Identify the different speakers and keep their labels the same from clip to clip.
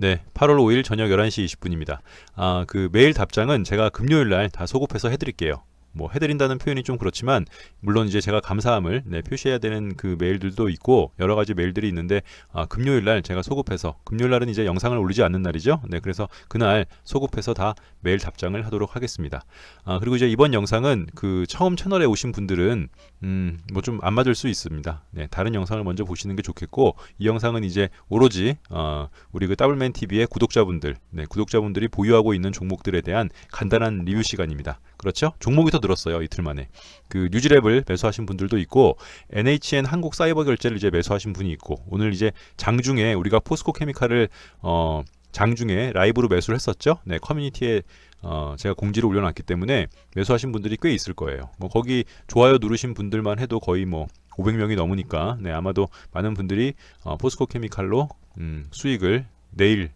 Speaker 1: 네, 8월 5일 저녁 11시 20분입니다. 아, 그 메일 답장은 제가 금요일 날 다 소급해서 해드릴게요. 뭐 해드린다는 표현이 좀 그렇지만 물론 이제 제가 감사함을 네, 표시해야 되는 그 메일들도 있고 여러 가지 메일들이 있는데 아, 금요일 날 제가 소급해서 금요일 날은 이제 영상을 올리지 않는 날이죠. 네, 그래서 그날 소급해서 다 메일 답장을 하도록 하겠습니다. 아, 그리고 이제 이번 영상은 그 처음 채널에 오신 분들은 음, 뭐 좀 안 맞을 수 있습니다. 네, 다른 영상을 먼저 보시는 게 좋겠고 이 영상은 이제 오로지 어, 우리 그 더블맨 TV의 구독자분들, 네, 구독자분들이 보유하고 있는 종목들에 대한 간단한 리뷰 시간입니다. 그렇죠? 종목이 더 늘었어요 이틀 만에. 그 뉴지랩을 매수하신 분들도 있고 NHN 한국 사이버 결제를 이제 매수하신 분이 있고 오늘 이제 장중에 우리가 포스코 케미칼을 어 장중에 라이브로 매수를 했었죠. 네, 커뮤니티에 어, 제가 공지를 올려놨기 때문에 매수하신 분들이 꽤 있을 거예요. 뭐 거기 좋아요 누르신 분들만 해도 거의 뭐 500명이 넘으니까 네, 아마도 많은 분들이 어, 포스코 케미칼로 음, 수익을 내일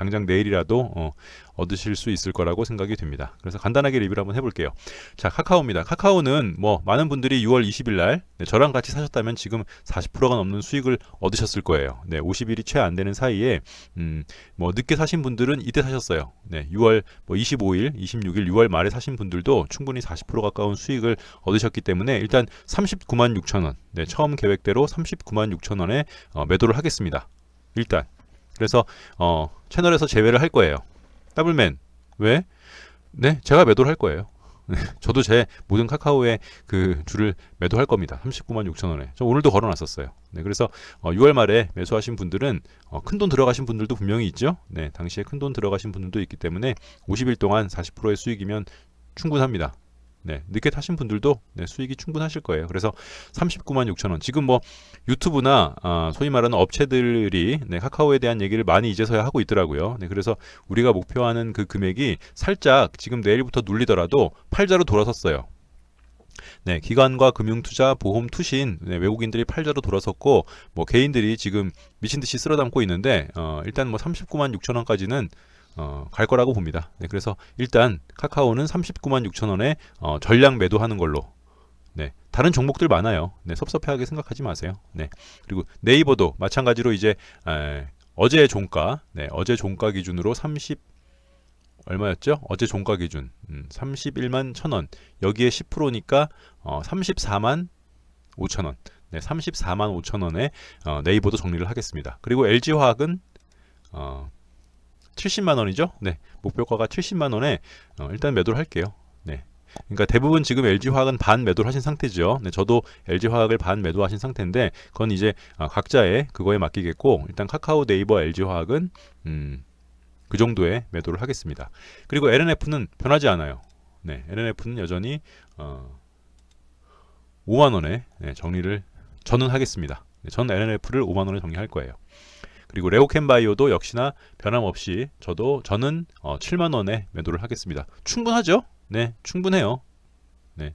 Speaker 1: 당장 내일이라도 어, 얻으실 수 있을 거라고 생각이 됩니다. 그래서 간단하게 리뷰를 한번 해볼게요. 자, 카카오입니다. 카카오는 뭐 많은 분들이 6월 20일 날 네, 저랑 같이 사셨다면 지금 40%가 넘는 수익을 얻으셨을 거예요. 네, 50일이 채 안 되는 사이에 음, 뭐 늦게 사신 분들은 이때 사셨어요. 네, 6월 뭐 25일, 26일, 6월 말에 사신 분들도 충분히 40% 가까운 수익을 얻으셨기 때문에 일단 39만 6천 원. 네, 처음 계획대로 39만 6천 원에 어, 매도를 하겠습니다. 일단 그래서 어, 채널에서 제외를 할 거예요. 더블맨 왜? 네, 제가 매도를 할 거예요. 네, 저도 제 모든 카카오의 그 줄을 매도할 겁니다. 39만 6천 원에. 저 오늘도 걸어놨었어요. 네, 그래서 어, 6월 말에 매수하신 분들은 어, 큰돈 들어가신 분들도 분명히 있죠. 네, 당시에 큰 돈 들어가신 분들도 있기 때문에 50일 동안 40%의 수익이면 충분합니다. 네, 늦게 타신 분들도 네, 수익이 충분하실 거예요. 그래서 39만 6천 원. 지금 뭐 유튜브나 아, 소위 말하는 업체들이 네, 카카오에 대한 얘기를 많이 이제서야 하고 있더라고요. 네, 그래서 우리가 목표하는 그 금액이 살짝 지금 내일부터 눌리더라도 팔자로 돌아섰어요. 네, 기관과 금융투자, 보험, 투신 네, 외국인들이 팔자로 돌아섰고 뭐 개인들이 지금 미친 듯이 쓸어담고 있는데 어, 일단 뭐 39만 6천 원까지는 어, 갈 거라고 봅니다. 네, 그래서 일단 카카오는 39만 6천 원에 어, 전량 매도하는 걸로. 네, 다른 종목들 많아요. 네, 섭섭해하게 생각하지 마세요. 네, 그리고 네이버도 마찬가지로 이제 에, 어제 종가, 네, 어제 종가 기준으로 30 얼마였죠? 어제 종가 기준 음, 31만 1천 원 여기에 10%니까 어, 34만 5천 원 네, 34만 5천 원에 어, 네이버도 정리를 하겠습니다. 그리고 LG화학은 어, 70만 원이죠. 네. 목표가가 70만 원에 어, 일단 매도를 할게요. 네. 그러니까 대부분 지금 LG화학은 반 매도를 하신 상태죠. 네, 저도 LG화학을 반 매도하신 상태인데 그건 이제 어, 각자의 그거에 맡기겠고 일단 카카오, 네이버, LG화학은 음, 그 정도의 매도를 하겠습니다. 그리고 LNF는 변하지 않아요. 네, LNF는 여전히 어, 5만 원에 네, 정리를 저는 하겠습니다. 네, 전 LNF를 5만 원에 정리할 거예요. 그리고 레오캔바이오도 역시나 변함없이 저도 저는 어, 7만 원에 매도를 하겠습니다. 충분하죠? 네, 충분해요. 네.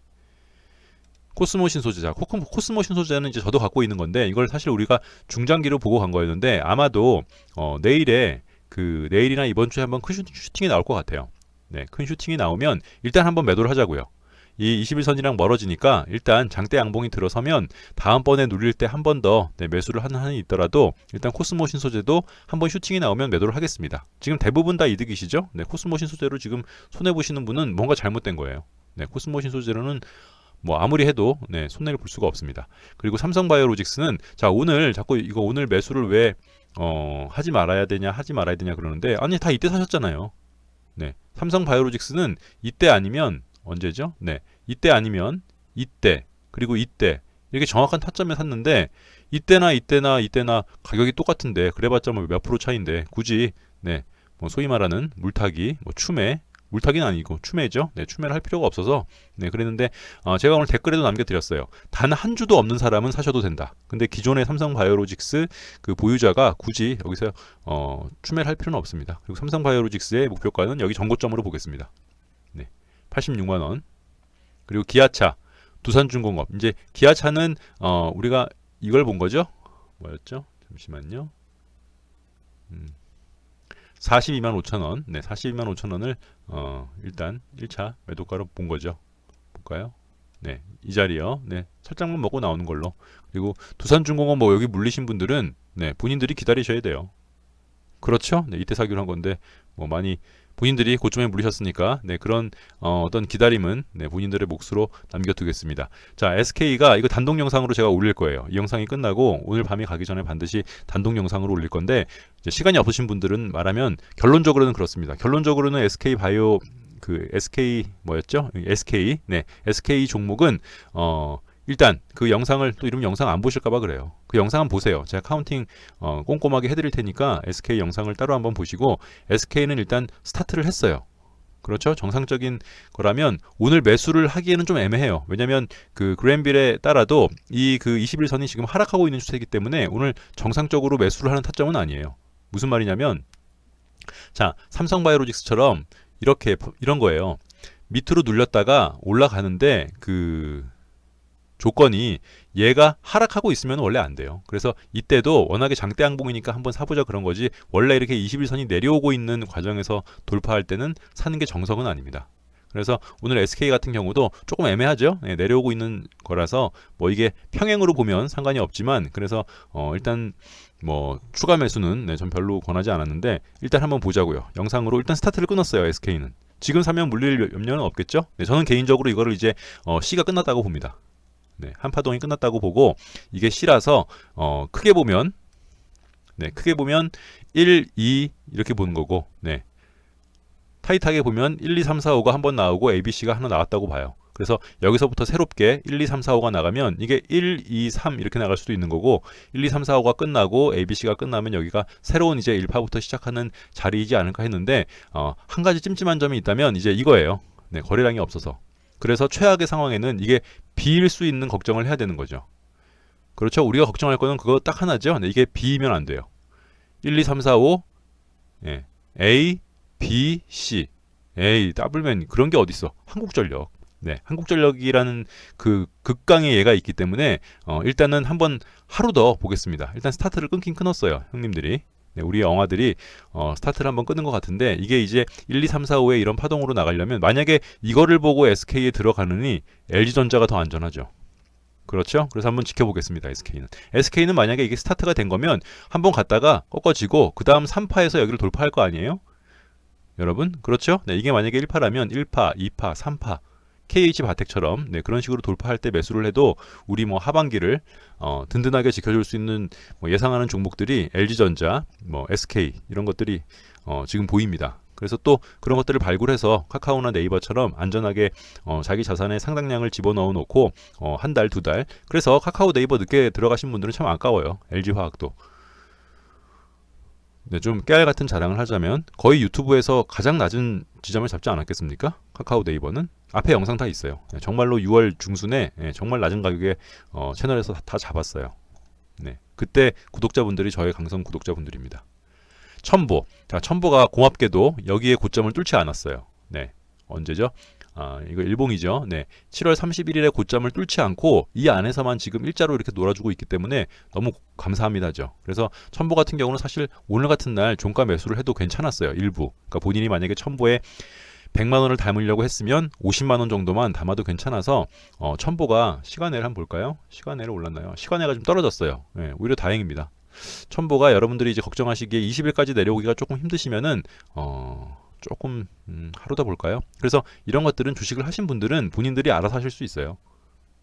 Speaker 1: 코스모신 소재자, 코스모신 소재는 이제 저도 갖고 있는 건데 이걸 사실 우리가 중장기로 보고 간 거였는데 아마도 어, 내일에 그 내일이나 이번 주에 한번 큰 슈팅이 나올 것 같아요. 네, 큰 슈팅이 나오면 일단 한번 매도를 하자고요. 이 21선이랑 멀어지니까 일단 장대 양봉이 들어서면 다음번에 눌릴 때 한 번더 네, 매수를 하는 한이 있더라도 일단 코스모 신 소재도 한 번 슈팅이 나오면 매도를 하겠습니다. 지금 대부분 다 이득이시죠? 네, 코스모 신 소재로 지금 손해 보시는 분은 뭔가 잘못된 거예요. 네, 코스모 신 소재로는 뭐 아무리 해도 네, 손해를 볼 수가 없습니다. 그리고 삼성바이오로직스는 자 오늘 자꾸 이거 오늘 매수를 왜 어, 하지 말아야 되냐 하지 말아야 되냐 그러는데 아니 다 이때 사셨잖아요. 네, 삼성바이오로직스는 이때 아니면 언제죠? 네. 이때 아니면 이때 그리고 이때 이렇게 정확한 타점에 샀는데 이때나 이때나 이때나 가격이 똑같은데 그래봤자 뭐몇 프로 차인데 굳이 네. 뭐 소위 말하는 물타기, 뭐 추매 물타기는 아니고 추매죠. 네, 추매를 할 필요가 없어서 네, 그랬는데 어, 제가 오늘 댓글에도 남겨드렸어요. 단 한 주도 없는 사람은 사셔도 된다. 근데 기존의 삼성바이오로직스 그 보유자가 굳이 여기서 어, 추매를 할 필요는 없습니다. 그리고 삼성바이오로직스의 목표가는 여기 전고점으로 보겠습니다. 86만 원. 그리고 기아차, 두산중공업. 이제 기아차는 어 우리가 이걸 본 거죠? 뭐였죠? 잠시만요. 음. 42만 5천 원. 네, 42만 5천 원을 어 일단 1차 매도가로 본 거죠. 볼까요? 네, 이 자리요. 네, 살짝만 먹고 나오는 걸로. 그리고 두산중공업 뭐 여기 물리신 분들은 네, 본인들이 기다리셔야 돼요. 그렇죠. 네, 이때 사기로 한 건데 뭐 많이 본인들이 고점에 물리셨으니까 네, 그런 어, 어떤 기다림은 네, 본인들의 몫으로 남겨두겠습니다. 자, SK가 이거 단독 영상으로 제가 올릴 거예요. 이 영상이 끝나고 오늘 밤이 가기 전에 반드시 단독 영상으로 올릴 건데 시간이 없으신 분들은 말하면 결론적으로는 그렇습니다. 결론적으로는 SK 바이오 그 SK 뭐였죠? SK 네 SK 종목은 어 일단 그 영상을 또 이러면 영상 안 보실까봐 그래요. 그 영상 한번 보세요. 제가 카운팅 어, 꼼꼼하게 해드릴 테니까 SK 영상을 따로 한번 보시고 SK는 일단 스타트를 했어요. 그렇죠? 정상적인 거라면 오늘 매수를 하기에는 좀 애매해요. 왜냐면 그 그랜빌에 따라도 이 그 21선이 지금 하락하고 있는 추세이기 때문에 오늘 정상적으로 매수를 하는 타점은 아니에요. 무슨 말이냐면 자, 삼성바이오로직스처럼 이렇게 이런 거예요. 밑으로 눌렸다가 올라가는데 그 조건이 얘가 하락하고 있으면 원래 안 돼요. 그래서 이때도 워낙에 장대 항봉이니까 한번 사보자 그런 거지 원래 이렇게 21선이 내려오고 있는 과정에서 돌파할 때는 사는 게 정석은 아닙니다. 그래서 오늘 SK 같은 경우도 조금 애매하죠. 네, 내려오고 있는 거라서 뭐 이게 평행으로 보면 상관이 없지만 그래서 어 일단 뭐 추가 매수는 네, 전 별로 권하지 않았는데 일단 한번 보자고요. 영상으로 일단 스타트를 끊었어요. SK는. 지금 사면 물릴 염려는 없겠죠? 네, 저는 개인적으로 이거를 이제 어, C가 끝났다고 봅니다. 네, 한파동이 끝났다고 보고 이게 C라서 어, 크게 보면 네, 크게 보면 1, 2 이렇게 보는 거고 네. 타이트하게 보면 1, 2, 3, 4, 5가 한 번 나오고 ABC가 하나 나왔다고 봐요. 그래서 여기서부터 새롭게 1, 2, 3, 4, 5가 나가면 이게 1, 2, 3 이렇게 나갈 수도 있는 거고 1, 2, 3, 4, 5가 끝나고 ABC가 끝나면 여기가 새로운 이제 1파부터 시작하는 자리이지 않을까 했는데 어, 한 가지 찜찜한 점이 있다면 이제 이거예요. 네, 거래량이 없어서. 그래서 최악의 상황에는 이게 B일 수 있는 걱정을 해야 되는 거죠. 그렇죠? 우리가 걱정할 거는 그거 딱 하나죠. 네, 이게 B이면 안 돼요. 1, 2, 3, 4, 5 예. A, B, C A, 더블맨 그런 게 어딨어. 한국전력. 네, 한국전력이라는 그 극강의 예가 있기 때문에 어, 일단은 한번 하루 더 보겠습니다. 일단 스타트를 끊긴 끊었어요, 형님들이. 네, 우리 영화들이 어, 스타트를 한번 끊은 것 같은데 이게 이제 1, 2, 3, 4, 5에 이런 파동으로 나가려면 만약에 이거를 보고 SK에 들어가느니 LG전자가 더 안전하죠. 그렇죠? 그래서 한번 지켜보겠습니다. SK는. SK는 만약에 이게 스타트가 된 거면 한번 갔다가 꺾어지고 그 다음 3파에서 여기를 돌파할 거 아니에요? 여러분 그렇죠? 네, 이게 만약에 1파라면 1파, 2파, 3파 KH 바텍처럼 네, 그런 식으로 돌파할 때 매수를 해도 우리 뭐 하반기를 어, 든든하게 지켜줄 수 있는 뭐 예상하는 종목들이 LG전자, 뭐 SK 이런 것들이 어, 지금 보입니다. 그래서 또 그런 것들을 발굴해서 카카오나 네이버처럼 안전하게 어, 자기 자산의 상당량을 집어넣어 놓고 어, 한 달, 두 달. 그래서 카카오 네이버 늦게 들어가신 분들은 참 아까워요. LG화학도. 네, 좀 깨알 같은 자랑을 하자면 거의 유튜브에서 가장 낮은 지점을 잡지 않았겠습니까? 카카오 네이버는 앞에 영상 다 있어요. 네, 정말로 6월 중순에 네, 정말 낮은 가격에 어, 채널에서 다, 다 잡았어요. 네, 그때 구독자분들이 저의 강성 구독자분들입니다. 첨보, 자 첨보가 고맙게도 여기에 고점을 뚫지 않았어요. 네, 언제죠? 아, 이거 일봉이죠. 네. 7월 31일에 고점을 뚫지 않고 이 안에서만 지금 일자로 이렇게 놀아주고 있기 때문에 너무 감사합니다죠. 그래서 첨보 같은 경우는 사실 오늘 같은 날 종가 매수를 해도 괜찮았어요. 일부. 그러니까 본인이 만약에 첨보에 100만 원을 담으려고 했으면 50만 원 정도만 담아도 괜찮아서 어, 첨보가 시간외를 한번 볼까요? 시간외를 올랐나요? 시간외가 좀 떨어졌어요. 네, 오히려 다행입니다. 첨보가 여러분들이 이제 걱정하시기에 20일까지 내려오기가 조금 힘드시면은 어 조금 음, 하루 더 볼까요? 그래서 이런 것들은 주식을 하신 분들은 본인들이 알아서 하실 수 있어요.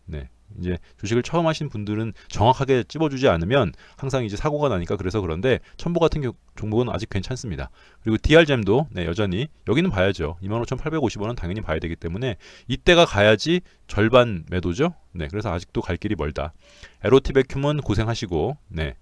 Speaker 1: 네. 이제 주식을 처음 하신 분들은 정확하게 찝어주지 않으면 항상 이제 사고가 나니까 그래서 그런데 첨보 같은 경, 종목은 아직 괜찮습니다. 그리고 DR잼도 네, 여전히 여기는 봐야죠. 25,850원은 당연히 봐야 되기 때문에 이때가 가야지 절반 매도죠. 네, 그래서 아직도 갈 길이 멀다. 에로티베큐은 고생하시고 네.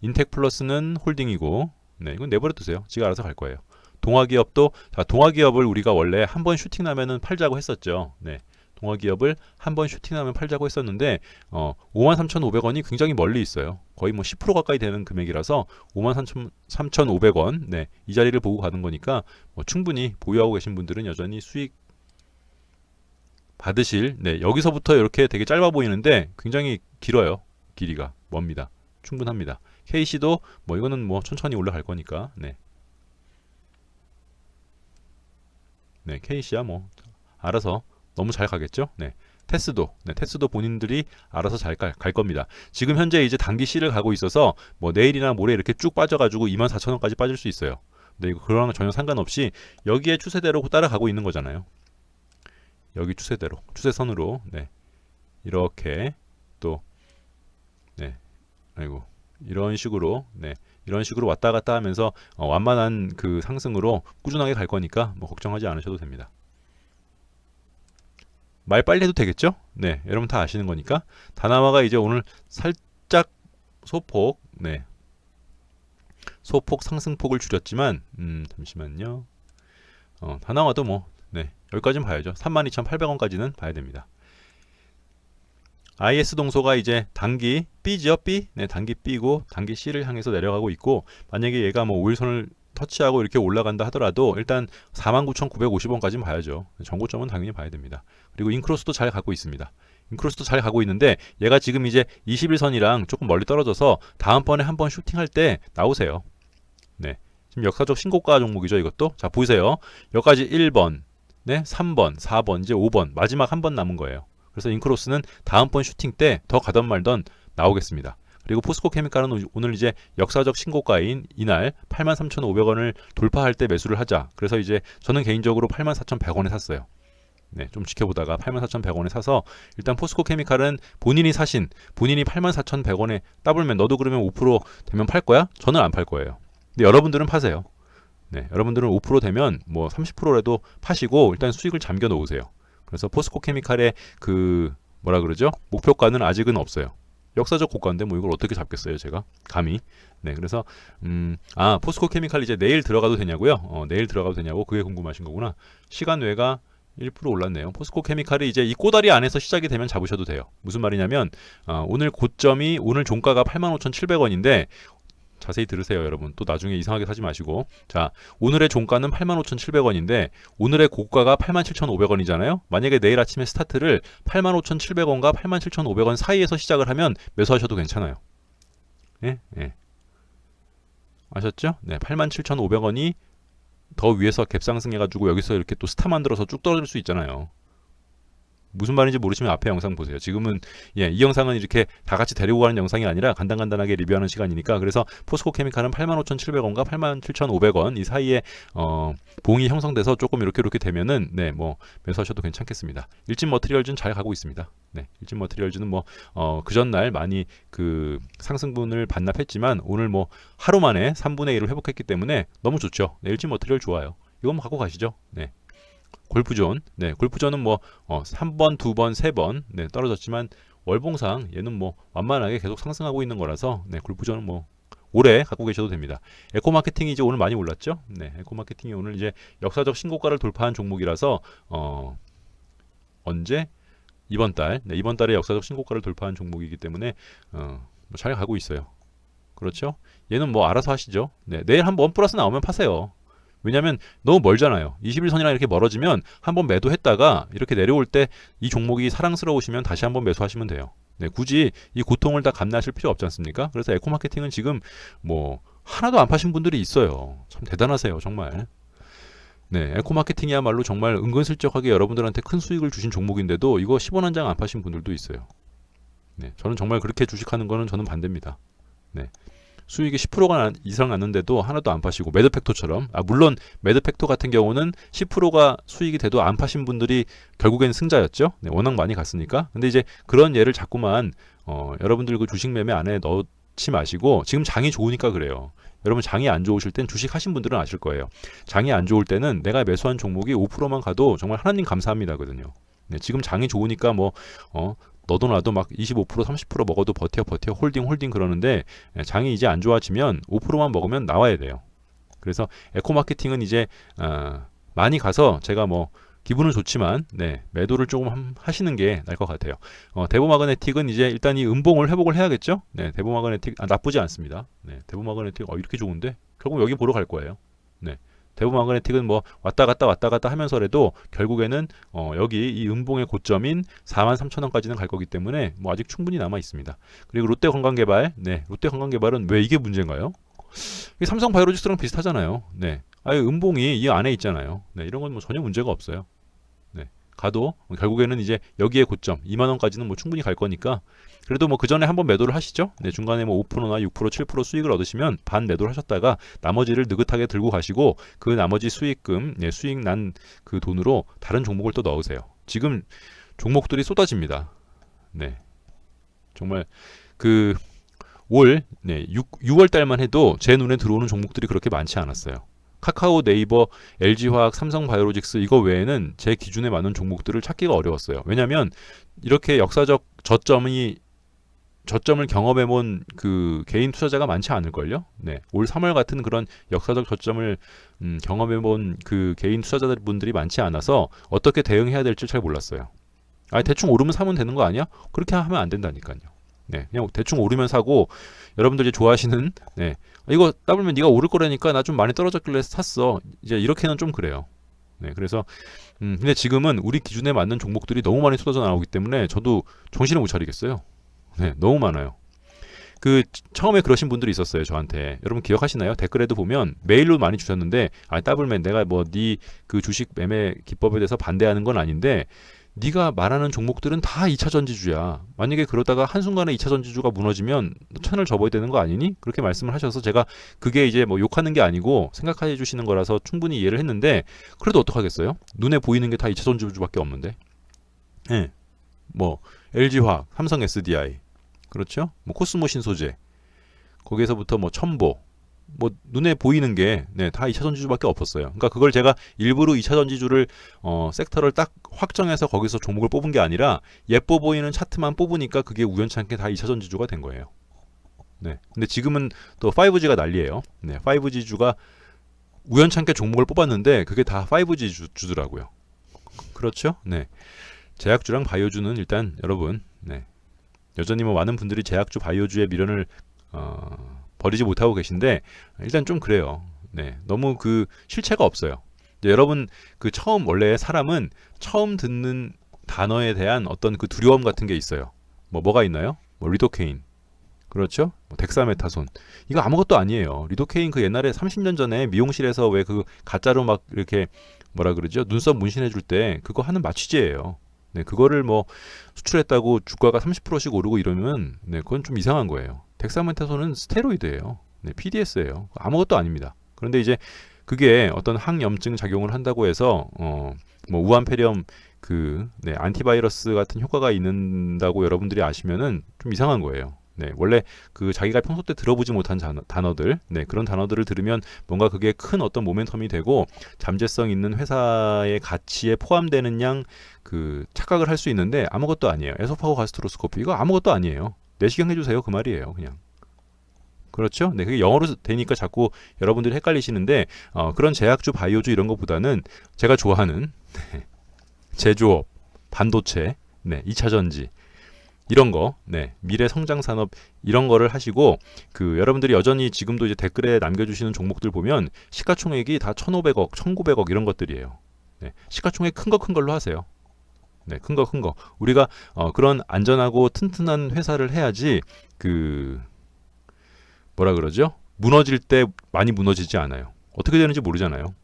Speaker 1: 인텍 플러스는 홀딩이고 네, 이건 내버려 두세요. 지가 알아서 갈 거예요. 동화기업도 자, 동화기업을 우리가 원래 한 번 슈팅 나면은 팔자고 했었죠. 네. 동화기업을 한 번 슈팅하면 팔자고 했었는데 어, 53,500원이 굉장히 멀리 있어요. 거의 뭐 10% 가까이 되는 금액이라서 53,500원 네, 이 자리를 보고 가는 거니까 뭐 충분히 보유하고 계신 분들은 여전히 수익 받으실 네, 여기서부터 이렇게 되게 짧아 보이는데 굉장히 길어요. 길이가 멉니다. 충분합니다. KC도 뭐 이거는 뭐 천천히 올라갈 거니까 네. 네, KC야 뭐 알아서 너무 잘 가겠죠? 네. 테스도, 네, 테스도 본인들이 알아서 잘 갈 겁니다. 지금 현재 이제 단기 C를 가고 있어서 뭐 내일이나 모레 이렇게 쭉 빠져가지고 24,000원까지 빠질 수 있어요. 근데 이거 그거랑 전혀 상관없이 여기에 추세대로 따라가고 있는 거잖아요. 여기 추세대로, 추세선으로, 네, 이렇게 또, 네, 아이고 이런 식으로, 네, 이런 식으로 왔다 갔다 하면서 어, 완만한 그 상승으로 꾸준하게 갈 거니까 뭐 걱정하지 않으셔도 됩니다. 말 빨리 해도 되겠죠? 네, 여러분 다 아시는 거니까. 다나와가 이제 오늘 살짝 소폭, 네, 소폭 상승폭을 줄였지만, 음, 잠시만요. 어, 다나와도 뭐, 네, 여기까지는 봐야죠. 32,800원까지는 봐야 됩니다. IS 동소가 이제 단기 B죠, B. 네, 단기 B고 단기 C를 향해서 내려가고 있고 만약에 얘가 뭐 5일선을 터치하고 이렇게 올라간다 하더라도 일단 49,950원까지는 봐야죠. 전고점은 당연히 봐야 됩니다. 그리고 인크로스도 잘 가고 있습니다. 인크로스도 잘 가고 있는데 얘가 지금 이제 21선이랑 조금 멀리 떨어져서 다음번에 한번 슈팅할 때 나오세요. 네. 지금 역사적 신고가 종목이죠, 이것도. 자, 보이세요. 여기까지 1번, 네, 3번, 4번, 이제 5번, 마지막 한 번 남은 거예요. 그래서 인크로스는 다음번 슈팅 때 더 가던 말던 나오겠습니다. 그리고 포스코 케미칼은 오늘 이제 역사적 신고가인 이날 83,500원을 돌파할 때 매수를 하자. 그래서 이제 저는 개인적으로 84,100원에 샀어요. 네, 좀 지켜보다가 84,100원에 사서 일단 포스코 케미칼은 본인이 사신 본인이 84,100원에 따블면 너도 그러면 5% 되면 팔 거야? 저는 안 팔 거예요. 근데 여러분들은 파세요. 네, 여러분들은 5% 되면 뭐 30%라도 파시고 일단 수익을 잠겨 놓으세요. 그래서 포스코 케미칼의 그 뭐라 그러죠? 목표가는 아직은 없어요. 역사적 고가인데 뭐 이걸 어떻게 잡겠어요, 제가? 감히. 네, 그래서 음, 아, 포스코 케미칼 이제 내일 들어가도 되냐고요? 어, 내일 들어가도 되냐고 그게 궁금하신 거구나. 시간 외가 1% 올랐네요. 포스코 케미칼이 이제 이 꼬다리 안에서 시작이 되면 잡으셔도 돼요. 무슨 말이냐면 어, 오늘 고점이 오늘 종가가 85,700원인데 자세히 들으세요, 여러분. 또 나중에 이상하게 사지 마시고. 자, 오늘의 종가는 85,700원인데 오늘의 고가가 87,500원이잖아요. 만약에 내일 아침에 스타트를 85,700원과 87,500원 사이에서 시작을 하면 매수하셔도 괜찮아요. 예? 예. 아셨죠? 네, 87,500원이 더 위에서 갭상승해 가지고 여기서 이렇게 또 스타 만들어서 쭉 떨어질 수 있잖아요. 무슨 말인지 모르시면 앞에 영상 보세요. 지금은 예, 이 영상은 이렇게 다 같이 데리고 가는 영상이 아니라 간단간단하게 리뷰하는 시간이니까 그래서 포스코 케미칼은 85,700원과 87,500원 이 사이에 어, 봉이 형성돼서 조금 이렇게 이렇게 되면은 네, 뭐 매수하셔도 괜찮겠습니다. 일진 머티리얼즈는 잘 가고 있습니다. 네, 일진 머티리얼즈는 뭐 어, 그 전날 많이 그 상승분을 반납했지만 오늘 뭐 하루 만에 3분의 1을 회복했기 때문에 너무 좋죠. 네, 일진 머티리얼 좋아요. 이건 뭐 갖고 가시죠. 네. 골프존. 네, 골프존은 뭐 어, 3번, 2번, 3번 네, 떨어졌지만 월봉상 얘는 뭐 완만하게 계속 상승하고 있는 거라서 네, 골프존은 뭐 오래 갖고 계셔도 됩니다. 에코 마케팅이 이제 오늘 많이 올랐죠? 네, 에코 마케팅이 오늘 이제 역사적 신고가를 돌파한 종목이라서 어 언제 이번 달, 네, 이번 달에 역사적 신고가를 돌파한 종목이기 때문에 어, 뭐잘 가고 있어요. 그렇죠? 얘는 뭐 알아서 하시죠. 네, 내일 한번 플러스 나오면 파세요. 왜냐하면 너무 멀잖아요. 21선이랑 이렇게 멀어지면 한번 매도했다가 이렇게 내려올 때 이 종목이 사랑스러우시면 다시 한번 매수하시면 돼요. 네, 굳이 이 고통을 다 감내하실 필요 없지 않습니까? 그래서 에코마케팅은 지금 뭐 하나도 안 파신 분들이 있어요. 참 대단하세요, 정말. 네, 에코마케팅이야말로 정말 은근슬쩍하게 여러분들한테 큰 수익을 주신 종목인데도 이거 10원 한 장 안 파신 분들도 있어요. 네, 저는 정말 그렇게 주식하는 거는 저는 반대입니다. 네. 수익이 10%가 이상 났는데도 하나도 안 파시고 매드팩토처럼 아 물론 매드팩토 같은 경우는 10%가 수익이 돼도 안 파신 분들이 결국엔 승자였죠. 네, 워낙 많이 갔으니까. 근데 이제 그런 예를 자꾸만 어, 여러분들 그 주식 매매 안에 넣지 마시고 지금 장이 좋으니까 그래요. 여러분 장이 안 좋으실 땐 주식 하신 분들은 아실 거예요. 장이 안 좋을 때는 내가 매수한 종목이 5%만 가도 정말 하나님 감사합니다거든요. 네, 지금 장이 좋으니까 뭐 어, 너도 나도 막 25% 30% 먹어도 버텨 버텨 홀딩 홀딩 그러는데 예, 장이 이제 안 좋아지면 5%만 먹으면 나와야 돼요. 그래서 에코 마케팅은 이제 어, 많이 가서 제가 뭐 기분은 좋지만 네 매도를 조금 하시는 게 나을 것 같아요. 어, 대보마그네틱은 이제 일단 이 음봉을 회복을 해야겠죠. 네 대보마그네틱 아, 나쁘지 않습니다. 네 대보마그네틱 어, 이렇게 좋은데 결국 여기 보러 갈 거예요. 네 대부분 마그네틱은 뭐 왔다 갔다 왔다 갔다 하면서라도 결국에는 어 여기 이 음봉의 고점인 4만 3천 원까지는 갈 거기 때문에 뭐 아직 충분히 남아 있습니다. 그리고 롯데 건강개발, 네, 롯데 건강개발은 왜 이게 문제인가요? 삼성 바이오로직스랑 비슷하잖아요. 네, 아예 음봉이 이 안에 있잖아요. 네, 이런 건 뭐 전혀 문제가 없어요. 네, 가도 결국에는 이제 여기에 고점 2만 원까지는 뭐 충분히 갈 거니까 그래도 뭐 그 전에 한번 매도를 하시죠. 네, 중간에 뭐 5%나 6% 7% 수익을 얻으시면 반 매도를 하셨다가 나머지를 느긋하게 들고 가시고 그 나머지 수익금, 네, 수익 난 그 돈으로 다른 종목을 또 넣으세요. 지금 종목들이 쏟아집니다. 네. 정말 그올 네, 6, 6월 달만 해도 제 눈에 들어오는 종목들이 그렇게 많지 않았어요. 카카오, 네이버, LG화학, 삼성바이오로직스 이거 외에는 제 기준에 맞는 종목들을 찾기가 어려웠어요. 왜냐하면 이렇게 역사적 저점이 저점을 경험해 본 그 개인 투자자가 많지 않을걸요. 네, 올 3월 같은 그런 역사적 저점을 음, 경험해 본 그 개인 투자자분들이 많지 않아서 어떻게 대응해야 될지 잘 몰랐어요. 아, 대충 오르면 사면 되는 거 아니야? 그렇게 하면 안 된다니까요. 네, 그냥 대충 오르면 사고 여러분들 이 좋아하시는 네, 이거 따블면 네가 오를 거라니까 나 좀 많이 떨어졌길래 샀어. 이제 이렇게는 좀 그래요. 네, 그래서 음, 근데 지금은 우리 기준에 맞는 종목들이 너무 많이 쏟아져 나오기 때문에 저도 정신을 못 차리겠어요. 네, 너무 많아요. 그 처음에 그러신 분들이 있었어요 저한테 여러분 기억하시나요 댓글에도 보면 메일로 많이 주셨는데 아 따블맨 내가 뭐 네 그 주식 매매 기법에 대해서 반대하는 건 아닌데 네가 말하는 종목들은 다 2차 전지주야. 만약에 그러다가 한순간에 2차 전지주가 무너지면 천을 접어야 되는 거 아니니? 그렇게 말씀을 하셔서 제가 그게 이제 뭐 욕하는 게 아니고 생각해 주시는 거라서 충분히 이해를 했는데 그래도 어떡하겠어요? 눈에 보이는 게 다 2차 전지주밖에 없는데. 예. 네. 뭐 LG화학, 삼성 SDI. 그렇죠? 뭐 코스모 신소재. 거기에서부터 뭐 첨보, 뭐 눈에 보이는 게 네, 다 2차 전지주밖에 없었어요. 그러니까 그걸 제가 일부러 2차 전지주를 어, 섹터를 딱 확정해서 거기서 종목을 뽑은 게 아니라 예뻐 보이는 차트만 뽑으니까 그게 우연찮게 다 2차 전지주가 된 거예요. 네. 근데 지금은 또 5G가 난리예요. 네. 5G주가 우연찮게 종목을 뽑았는데 그게 다 5G 주, 주더라고요. 그렇죠? 네. 제약주랑 바이오주는 일단 여러분, 네. 여전히 뭐 많은 분들이 제약주 바이오주의 미련을 어, 버리지 못하고 계신데 일단 좀 그래요. 네, 너무 그 실체가 없어요. 여러분 그 처음 원래 사람은 처음 듣는 단어에 대한 어떤 그 두려움 같은 게 있어요. 뭐 뭐가 있나요? 뭐 리도케인, 그렇죠? 뭐 덱사메타손 이거 아무것도 아니에요. 리도케인 그 옛날에 30년 전에 미용실에서 왜 그 가짜로 막 이렇게 뭐라 그러죠? 눈썹 문신해 줄 때 그거 하는 마취제예요. 네, 그거를 뭐 수출했다고 주가가 30%씩 오르고 이러면 네, 그건 좀 이상한 거예요. 덱사메타손은 스테로이드예요. 네, PDS예요. 아무것도 아닙니다. 그런데 이제 그게 어떤 항염증 작용을 한다고 해서 어, 뭐 우한폐렴 그 네, 안티바이러스 같은 효과가 있는다고 여러분들이 아시면은 좀 이상한 거예요. 네, 원래 그 자기가 평소 때 들어보지 못한 단어 들, 네, 그런 단어들을 들으면 뭔가 그게 큰 어떤 모멘텀이 되고 잠재성 있는 회사의 가치에 포함되는 양 그 착각을 할 수 있는데 아무것도 아니에요. 에소파고 가스트로스코피 이거 아무것도 아니에요. 내시경 해주세요. 그 말이에요. 그냥. 그렇죠? 네, 그게 영어로 되니까 자꾸 여러분들이 헷갈리시는데 어, 그런 제약주, 바이오주 이런 것보다는 제가 좋아하는 네, 제조업, 반도체, 네, 2차 전지 이런 거, 네, 미래 성장 산업 이런 거를 하시고 그 여러분들이 여전히 지금도 이제 댓글에 남겨주시는 종목들 보면 시가총액이 다 1,500억, 1,900억 이런 것들이에요. 네, 시가총액 큰 거 큰 걸로 하세요. 네, 큰 거 큰 거. 우리가 어, 그런 안전하고 튼튼한 회사를 해야지 그 뭐라 그러죠? 무너질 때 많이 무너지지 않아요. 어떻게 되는지 모르잖아요.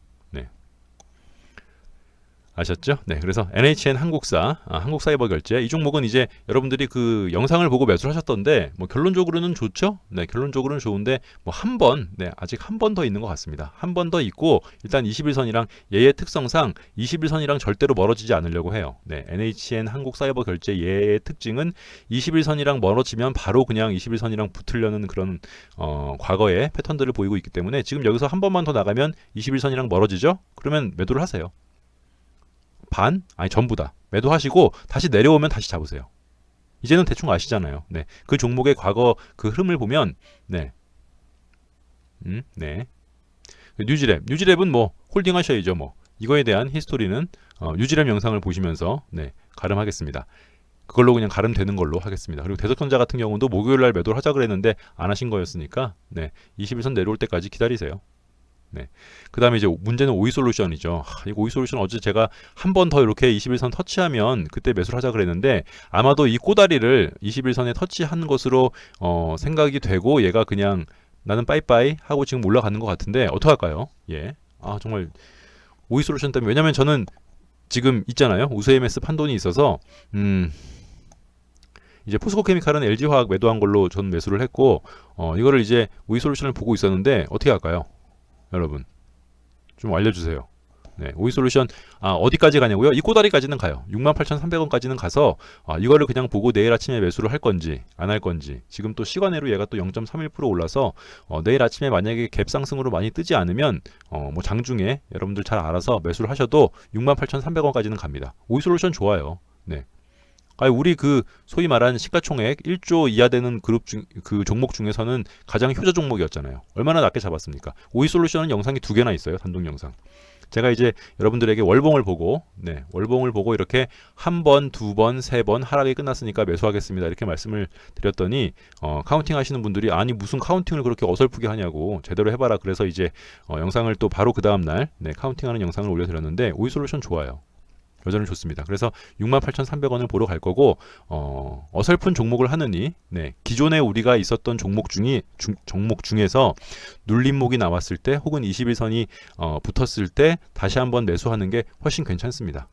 Speaker 1: 아셨죠? 네, 그래서 NHN 한국사, 아, 한국사이버 결제 이 종목은 이제 여러분들이 그 영상을 보고 매수를 하셨던데 뭐 결론적으로는 좋죠? 네, 결론적으로는 좋은데 뭐 한 번, 네, 아직 한 번 더 있는 것 같습니다. 한 번 더 있고 일단 21선이랑 얘의 특성상 21선이랑 절대로 멀어지지 않으려고 해요. 네, NHN 한국사이버 결제 얘의 특징은 21선이랑 멀어지면 바로 그냥 21선이랑 붙으려는 그런 어, 과거의 패턴들을 보이고 있기 때문에 지금 여기서 한 번만 더 나가면 21선이랑 멀어지죠? 그러면 매도를 하세요. 반 아니 전부 다 매도하시고 다시 내려오면 다시 잡으세요. 이제는 대충 아시잖아요. 네. 그 종목의 과거 그 흐름을 보면 네. 음, 네. 뉴지랩. 뉴지랩은 뭐 홀딩 하셔야죠, 뭐. 이거에 대한 히스토리는 어, 뉴지랩 영상을 보시면서 네, 가름하겠습니다. 그걸로 그냥 가름되는 걸로 하겠습니다. 그리고 대석전자 같은 경우도 목요일 날 매도를 하자 그랬는데 안 하신 거였으니까 네, 21선 내려올 때까지 기다리세요. 네. 그 다음에 이제 문제는 오이 솔루션이죠. 하, 이 오이 솔루션 어제 제가 한 번 더 이렇게 21선 터치하면 그때 매수를 하자 그랬는데 아마도 이 꼬다리를 21선에 터치한 것으로 어, 생각이 되고 얘가 그냥 나는 빠이빠이 하고 지금 올라가는 것 같은데 어떡할까요? 예. 아 정말 오이 솔루션 때문에 왜냐면 저는 지금 있잖아요. 우수MS 판돈이 있어서 음 이제 포스코 케미칼은 LG 화학 매도한 걸로 전 매수를 했고 어 이거를 이제 우이 솔루션을 보고 있었는데 어떻게 할까요? 여러분 좀 알려주세요. 네, 오이솔루션 아 어디까지 가냐고요? 이 꼬다리까지는 가요. 68,300원까지는 가서 아, 이거를 그냥 보고 내일 아침에 매수를 할 건지 안 할 건지 지금 또 시간으로 얘가 또 0.31% 올라서 어, 내일 아침에 만약에 갭 상승으로 많이 뜨지 않으면 어, 뭐 장중에 여러분들 잘 알아서 매수를 하셔도 68,300원까지는 갑니다. 오이솔루션 좋아요. 네. 아니 우리 그 소위 말하는 시가총액 1조 이하 되는 그룹 중 그 종목 중에서는 가장 효자 종목이었잖아요. 얼마나 낮게 잡았습니까? 오이솔루션은 영상이 두 개나 있어요. 단독 영상. 제가 이제 여러분들에게 월봉을 보고 네, 월봉을 보고 이렇게 한 번, 두 번, 세 번 하락이 끝났으니까 매수하겠습니다. 이렇게 말씀을 드렸더니 어, 카운팅 하시는 분들이 아니 무슨 카운팅을 그렇게 어설프게 하냐고 제대로 해 봐라. 그래서 이제 어, 영상을 또 바로 그 다음 날 네, 카운팅하는 영상을 올려 드렸는데 오이솔루션 좋아요. 여전히 좋습니다. 그래서 68,300원을 보러 갈 거고 어, 어설픈 종목을 하느니 네, 기존에 우리가 있었던 종목 중이 중, 종목 중에서 눌림목이 나왔을 때 혹은 21선이 어, 붙었을 때 다시 한번 매수하는 게 훨씬 괜찮습니다.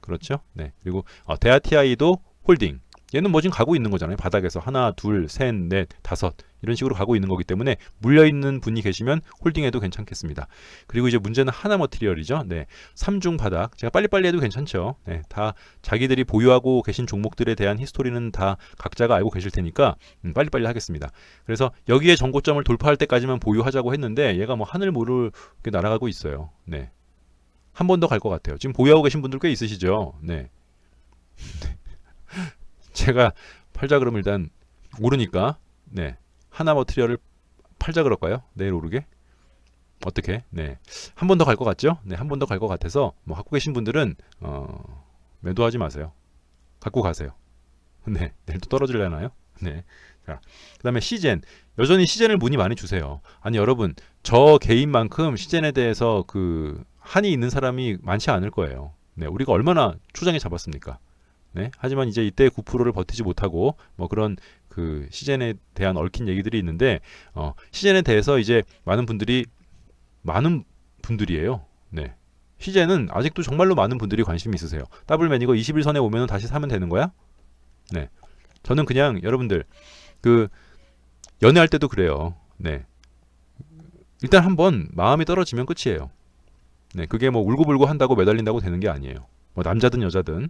Speaker 1: 그렇죠? 네. 그리고 어, 대아티아이도 홀딩 얘는 뭐 지금 가고 있는 거잖아요. 바닥에서 하나, 둘, 셋, 넷, 다섯 이런 식으로 가고 있는 거기 때문에 물려 있는 분이 계시면 홀딩해도 괜찮겠습니다. 그리고 이제 문제는 하나 머티리얼이죠. 네. 삼중 바닥. 제가 빨리빨리 해도 괜찮죠. 네. 다 자기들이 보유하고 계신 종목들에 대한 히스토리는 다 각자가 알고 계실 테니까 음, 빨리빨리 하겠습니다. 그래서 여기에 전고점을 돌파할 때까지만 보유하자고 했는데 얘가 뭐 하늘 모를 게 날아가고 있어요. 네. 한 번 더 갈 것 같아요. 지금 보유하고 계신 분들 꽤 있으시죠? 네. 제가 팔자 그러면 일단 오르니까 네 하나 머트리얼을 팔자 그럴까요? 내일 오르게 어떻게 네 한 번 더 갈 것 같죠? 네한 번 더 갈 것 같아서 뭐 갖고 계신 분들은 어 매도하지 마세요. 갖고 가세요. 네 내일 또 떨어질려나요? 네. 자, 그 다음에 시젠 여전히 시젠을 문의 많이 주세요. 아니 여러분 저 개인만큼 시젠에 대해서 그 한이 있는 사람이 많지 않을 거예요. 네, 우리가 얼마나 초장에 잡았습니까? 네. 하지만 이제 이때 9%를 버티지 못하고 뭐 그런 그 시즌에 대한 얽힌 얘기들이 있는데 어, 시즌에 대해서 이제 많은 분들이 많은 분들이에요. 네. 시즌은 아직도 정말로 많은 분들이 관심이 있으세요. 더블맨 이거 21선에 오면 다시 사면 되는 거야? 네. 저는 그냥 여러분들 그 연애할 때도 그래요. 네. 일단 한번 마음이 떨어지면 끝이에요. 네, 그게 뭐 울고불고 한다고 매달린다고 되는 게 아니에요. 뭐 남자든 여자든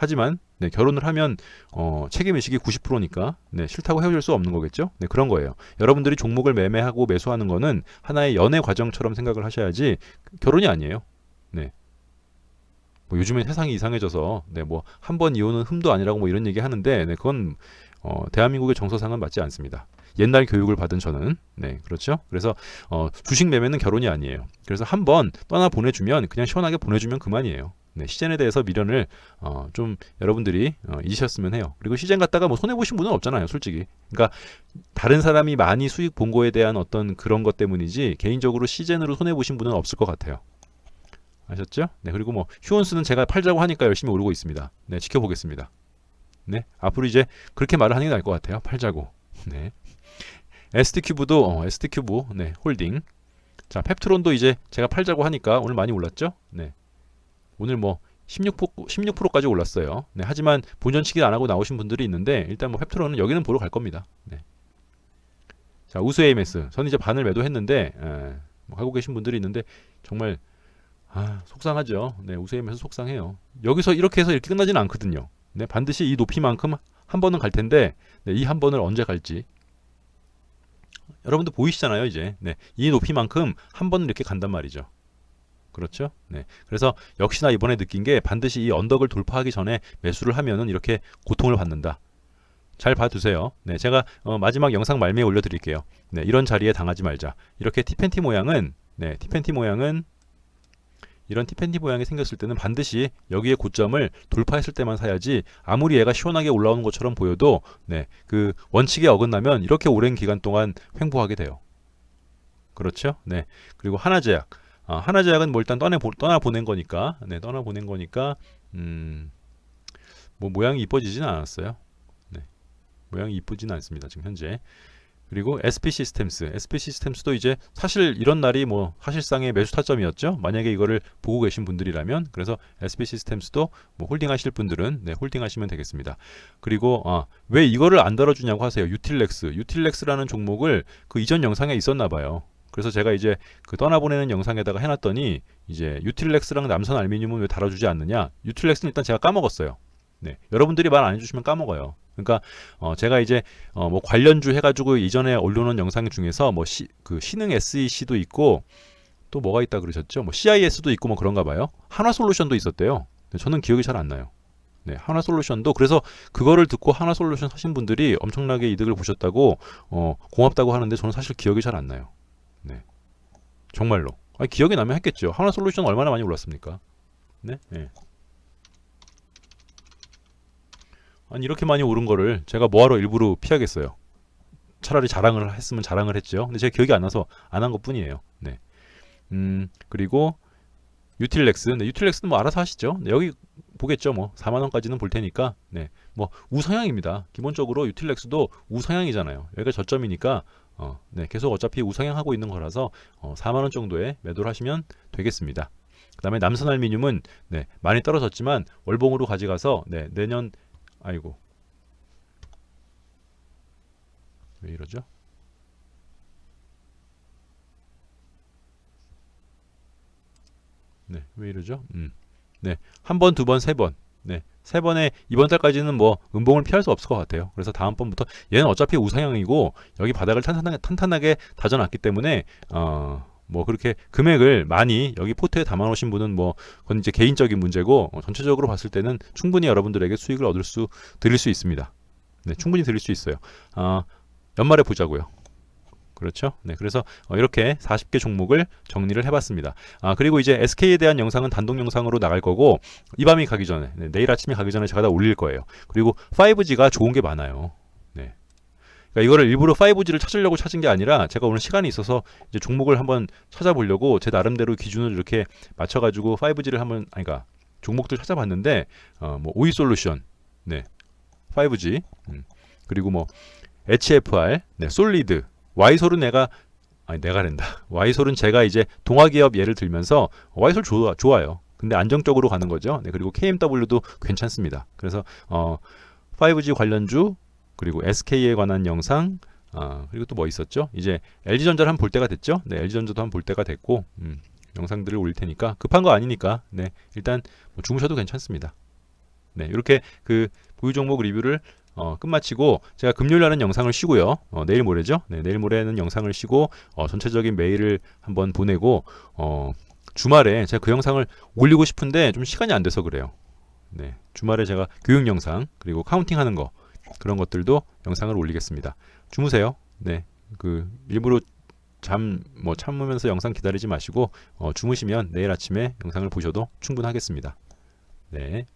Speaker 1: 하지만 네, 결혼을 하면 어, 책임의식이 90%니까 네, 싫다고 헤어질 수 없는 거겠죠. 네, 그런 거예요. 여러분들이 종목을 매매하고 매수하는 거는 하나의 연애 과정처럼 생각을 하셔야지 결혼이 아니에요. 네. 뭐 요즘에 세상이 이상해져서 네, 뭐 한 번 이혼은 흠도 아니라고 뭐 이런 얘기 하는데 네, 그건 어, 대한민국의 정서상은 맞지 않습니다. 옛날 교육을 받은 저는 네 그렇죠. 그래서 어, 주식 매매는 결혼이 아니에요. 그래서 한 번 떠나 보내주면 그냥 시원하게 보내주면 그만이에요. 네, 시젠에 대해서 미련을 어, 좀 여러분들이 어, 잊으셨으면 해요. 그리고 시젠 갔다가 뭐 손해 보신 분은 없잖아요, 솔직히. 그러니까 다른 사람이 많이 수익 본 거에 대한 어떤 그런 것 때문이지 개인적으로 시젠으로 손해 보신 분은 없을 것 같아요. 아셨죠? 네, 그리고 뭐 휴원스는 제가 팔자고 하니까 열심히 오르고 있습니다. 네, 지켜보겠습니다. 네, 앞으로 이제 그렇게 말을 하는 게 나을 것 같아요. 팔자고. 네. ST 큐브도 어, ST 큐브 네, 홀딩. 자, 펩트론도 이제 제가 팔자고 하니까 오늘 많이 올랐죠? 네. 오늘 뭐 16%, 16%까지 올랐어요. 네, 하지만 본전 치기 안 하고 나오신 분들이 있는데 일단 뭐 펩트론은 여기는 보러 갈 겁니다. 네. 자, 우수 AMS. 저는 이제 반을 매도했는데 에, 뭐 하고 계신 분들이 있는데 정말 아, 속상하죠. 네, 우수 AMS 속상해요. 여기서 이렇게 해서 이렇게 끝나지는 않거든요. 네, 반드시 이 높이만큼 한 번은 갈 텐데 네, 이한 번을 언제 갈지 여러분들 보이시잖아요, 이제. 네, 이 높이만큼 한 번은 이렇게 간단 말이죠. 그렇죠? 네. 그래서 역시나 이번에 느낀 게 반드시 이 언덕을 돌파하기 전에 매수를 하면은 이렇게 고통을 받는다. 잘 봐두세요. 네, 제가 어, 마지막 영상 말미에 올려드릴게요. 네, 이런 자리에 당하지 말자. 이렇게 티팬티 모양은 네, 티팬티 모양은 이런 티팬티 모양이 생겼을 때는 반드시 여기에 고점을 돌파했을 때만 사야지 아무리 얘가 시원하게 올라오는 것처럼 보여도 네, 그 원칙에 어긋나면 이렇게 오랜 기간 동안 횡보하게 돼요. 그렇죠? 네. 그리고 하나제약. 아, 하나제약은 뭐 일단 떠내 떠나 보낸 거니까 네, 떠나 보낸 거니까 음, 뭐 모양이 이뻐지진 않았어요. 네, 모양이 이쁘지는 않습니다. 지금 현재 그리고 SP 시스템스, SP 시스템스도 이제 사실 이런 날이 뭐 사실상의 매수 타점이었죠. 만약에 이거를 보고 계신 분들이라면 그래서 SP 시스템스도 뭐 홀딩하실 분들은 네, 홀딩하시면 되겠습니다. 그리고 아, 왜 이거를 안 다뤄주냐고 하세요. 유틸렉스, 유틸렉스라는 종목을 그 이전 영상에 있었나 봐요. 그래서 제가 이제 그 떠나보내는 영상에다가 해놨더니 이제 유틸렉스랑 남선 알미늄은 왜 다뤄주지 않느냐? 유틸렉스는 일단 제가 까먹었어요. 네, 여러분들이 말 안 해주시면 까먹어요. 그러니까 어 제가 이제 어 뭐 관련주 해가지고 이전에 올려놓은 영상 중에서 뭐 그 신흥 SEC도 있고 또 뭐가 있다 그러셨죠? 뭐 CIS도 있고 뭐 그런가 봐요. 한화솔루션도 있었대요. 네, 저는 기억이 잘 안 나요. 네, 한화솔루션도 그래서 그거를 듣고 한화솔루션 사신 분들이 엄청나게 이득을 보셨다고 어 고맙다고 하는데 저는 사실 기억이 잘 안 나요. 네, 정말로. 아 기억이 나면 했겠죠. 한화솔루션 얼마나 많이 올랐습니까? 네, 네. 아니 이렇게 많이 오른 거를 제가 뭐하러 일부러 피하겠어요. 차라리 자랑을 했으면 자랑을 했죠. 근데 제가 기억이 안 나서 안 한 것뿐이에요. 네. 음 그리고 유틸렉스, 네, 유틸렉스는 뭐 알아서 하시죠. 네, 여기 보겠죠. 뭐 4만 원까지는 볼 테니까. 네. 뭐 우상향입니다. 기본적으로 유틸렉스도 우상향이잖아요. 여기가 저점이니까 어, 네, 계속 어차피 우상향 하고 있는 거라서 어, 4만 원 정도에 매도를 하시면 되겠습니다. 그 다음에 남선 알미늄은 네, 많이 떨어졌지만 월봉으로 가져가서 네, 내년 아이고 왜 이러죠? 네, 왜 이러죠? 음. 네. 한 번, 두 번, 세 번. 네. 세 번에 이번 달까지는 뭐 음봉을 피할 수 없을 것 같아요. 그래서 다음번부터 얘는 어차피 우상향이고 여기 바닥을 탄탄하게, 탄탄하게 다져놨기 때문에 어, 뭐 그렇게 금액을 많이 여기 포트에 담아 놓으신 분은 뭐 그건 이제 개인적인 문제고 어, 전체적으로 봤을 때는 충분히 여러분들에게 수익을 얻을 수 드릴 수 있습니다. 네, 충분히 드릴 수 있어요. 어, 연말에 보자고요. 그렇죠? 네, 그래서 어, 이렇게 40개 종목을 정리를 해봤습니다. 아 그리고 이제 SK에 대한 영상은 단독 영상으로 나갈 거고 이 밤이 가기 전에 네, 내일 아침에 가기 전에 제가 다 올릴 거예요. 그리고 5G가 좋은 게 많아요. 네. 그러니까 이거를 일부러 5G를 찾으려고 찾은 게 아니라 제가 오늘 시간이 있어서 이제 종목을 한번 찾아보려고 제 나름대로 기준을 이렇게 맞춰가지고 5G를 한번 아니 그러니까 종목들 찾아봤는데 어, 뭐 오이 솔루션, 네, 5G, 음, 그리고 뭐 HFR, 네, 솔리드, 와이솔은 내가 아니 내가 낸다. 와이솔은 제가 이제 동아기업 예를 들면서 와이솔 좋아 좋아요. 근데 안정적으로 가는 거죠. 네, 그리고 KMW도 괜찮습니다. 그래서 어 5G 관련주 그리고 SK에 관한 영상 아, 그리고 또 뭐 있었죠? 이제 LG전자를 한번 볼 때가 됐죠? 네, LG전자도 한번 볼 때가 됐고 음, 영상들을 올릴 테니까 급한 거 아니니까 네, 일단 뭐 주무셔도 괜찮습니다. 네, 이렇게 그 보유 종목 리뷰를 어, 끝마치고 제가 금요일 날은 영상을 쉬고요. 어, 내일 모레죠. 네, 내일 모레는 영상을 쉬고 어, 전체적인 메일을 한번 보내고 어, 주말에 제가 그 영상을 올리고 싶은데 좀 시간이 안 돼서 그래요. 네, 주말에 제가 교육 영상 그리고 카운팅 하는 거 그런 것들도 영상을 올리겠습니다. 주무세요. 네, 그 일부러 잠 뭐 참으면서 영상 기다리지 마시고 어, 주무시면 내일 아침에 영상을 보셔도 충분하겠습니다. 네.